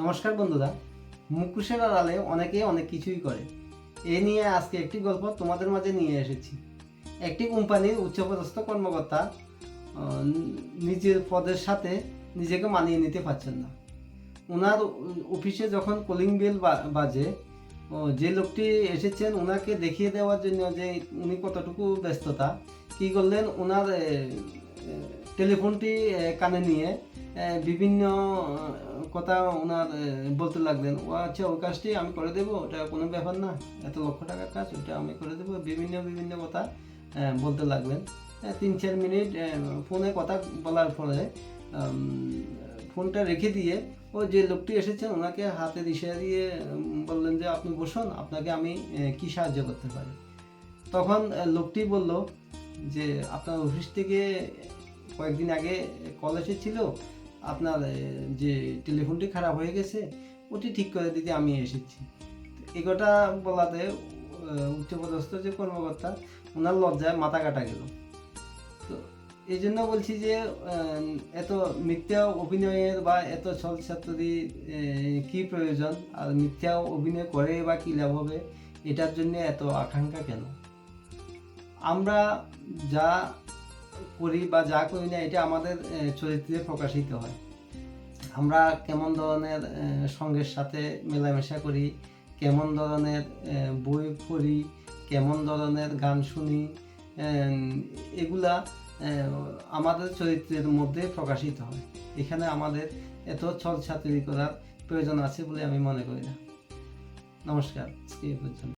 নমস্কার বন্ধুরা মুখোশের আড়ালে অনেকে অনেক কিছুই করে। এ নিয়ে আজকে একটি গল্প তোমাদের মাঝে নিয়ে এসেছি। একটি কোম্পানির উচ্চপদস্থ কর্মকর্তা নিজের পদের সাথে নিজেকে মানিয়ে নিতে পারছেন না। ওনার অফিসে যখন কলিং বেল বাজে যে লোকটি এসেছেন ওনাকে দেখিয়ে দেওয়ার জন্য যে উনি কতটুকু ব্যস্ততা, কি করলেন? ওনার টেলিফোনটি কানে নিয়ে বিভিন্ন কথা ওনার বলতে লাগলেন। ও আচ্ছা ওই কাজটি আমি করে দেবো, ওটা কোনো ব্যাপার না। এত লক্ষ টাকার কাজ, ওটা আমি করে দেবো। বিভিন্ন বিভিন্ন কথা বলতে লাগলেন। তিন, চার মিনিট ফোনে কথা বলার ফলে ফোনটা রেখে দিয়ে ও যে লোকটি এসেছেন, ওনাকে হাতে দিশা দিয়ে বললেন যে, আপনি বসুন, আপনাকে আমি কি সাহায্য করতে পারি? তখন লোকটি বলল যে, আপনার অফিস থেকে কয়েকদিন আগে কল এসেছিল আপনার যে টেলিফোনটি খারাপ হয়ে গেছে, ওটি ঠিক করে দিতে আমি এসেছি। এই কথা বলাতে উচ্চপদস্থ যে কর্মকর্তা, ওনার লজ্জায় মাথা কাটা গেল। তো এই জন্য বলছি যে এত মিথ্যা অভিনয়ের বা এত ছলছাত্রী কি প্রয়োজন? আর মিথ্যা অভিনয় করে বা কী লাভ হবে? এটার জন্য এত আকাঙ্ক্ষা কেন? আমরা যা করি বা যা করি না, এটা আমাদের চরিত্রে প্রকাশিত হয়। আমরা কেমন ধরনের সঙ্গের সাথে মেলামেশা করি, কেমন ধরনের বই পড়ি, কেমন ধরনের গান শুনি এগুলা আমাদের চরিত্রের মধ্যে প্রকাশিত হয়। এখানে আমাদের এত ছল ছাত্রী করার প্রয়োজন আছে বলে আমি মনে করি না। নমস্কার, আজকে এই পর্যন্ত।